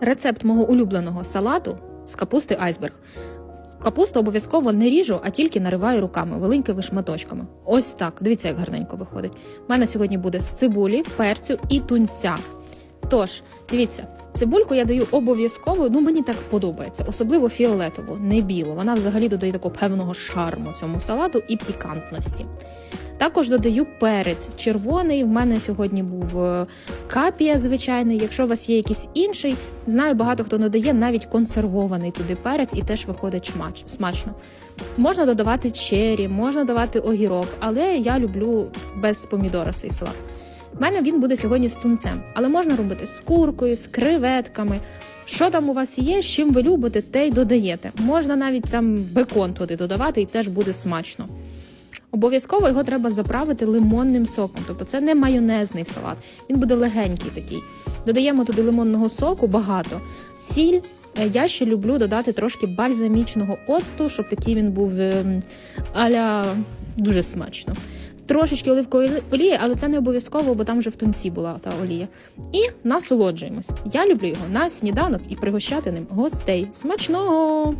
Рецепт мого улюбленого салату з капусти айсберг. Капусту обов'язково не ріжу, а тільки нариваю руками, великими шматочками. Ось так. Дивіться, як гарненько виходить. У мене сьогодні буде з цибулі, перцю і тунця. Тож, дивіться, цибульку я даю обов'язково, ну мені так подобається, особливо фіолетову, не білу. Вона взагалі додає такого певного шарму цьому салату і пікантності. Також додаю перець червоний. В мене сьогодні був е, капія звичайний. Якщо у вас є якийсь інший, знаю, багато хто додає навіть консервований туди перець і теж виходить смачно. Можна додавати чері, можна додавати огірок, але я люблю без помідора цей салат. У мене він буде сьогодні з тунцем, але можна робити з куркою, з креветками. Що там у вас є, з чим ви любите, те й додаєте. Можна навіть там бекон туди додавати, і теж буде смачно. Обов'язково його треба заправити лимонним соком, тобто це не майонезний салат, він буде легенький такий. Додаємо туди лимонного соку багато, сіль. Е, Я ще люблю додати трошки бальзамічного оцту, щоб такий він був ем, аля дуже смачно. Трошечки оливкової олії, але це не обов'язково, бо там вже в тунці була та олія. І насолоджуємось. Я люблю його на сніданок і пригощати ним гостей. Смачного!